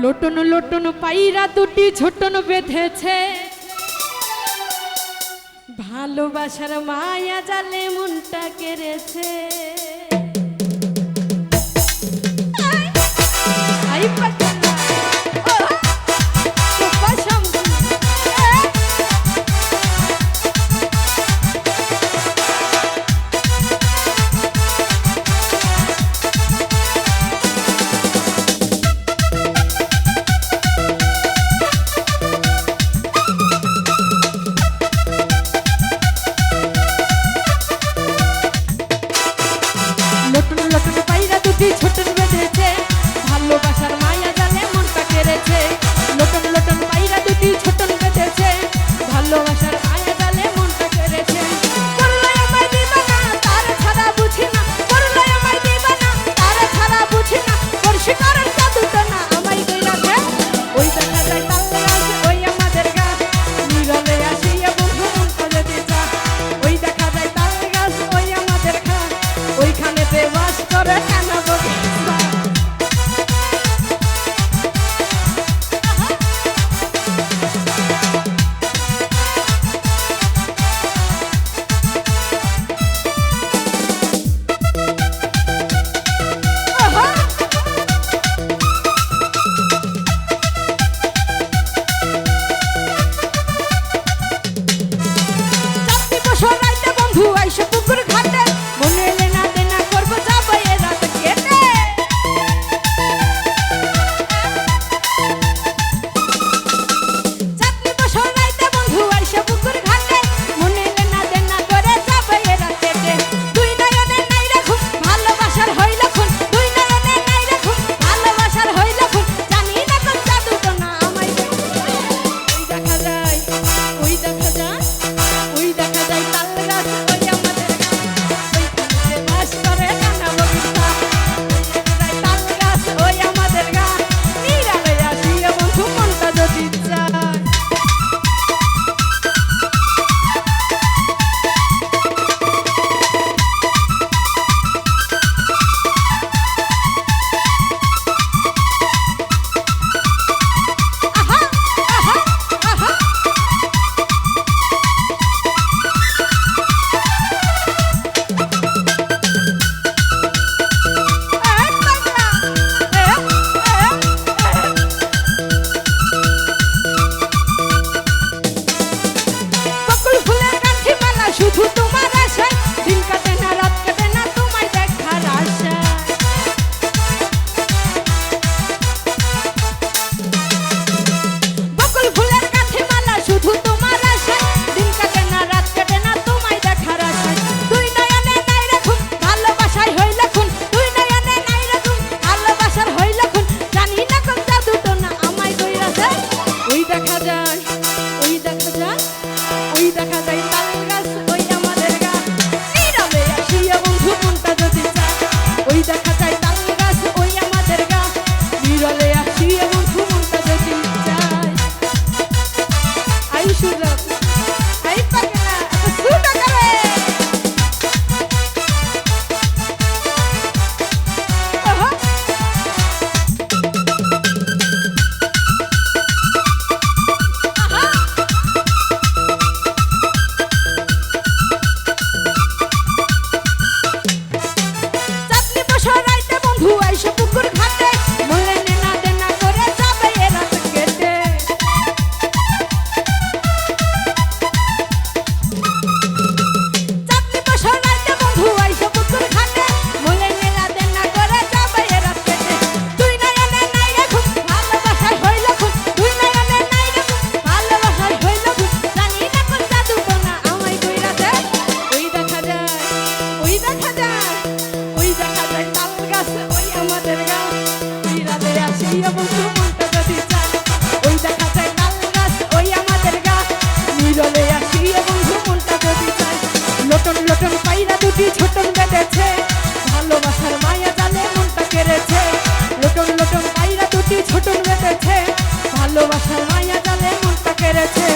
Lotion lotion পাইরা দুটি ছোটন বেঁধেছে। ভালোবাসার মায়া জালে মনটা কেড়েছে। छोटना গাছ ওই আমাদের গাছ বিরাতে আসিয়া বন্ধু উল্টা যদি চাস ওই দেখা যায় লাল গাছ ওই আমাদের গাছ নিরলে আসিয়া বন্ধু উল্টা যদি চাস লটন লটন পাইরা দুটি ছোটন বেঁধেছে ভালোবাসার মায়া জালে মনটা কেড়েছে লটন লটন পাইরা দুটি ছোটন বেঁধেছে ভালোবাসার মায়া জালে মনটা কেড়েছে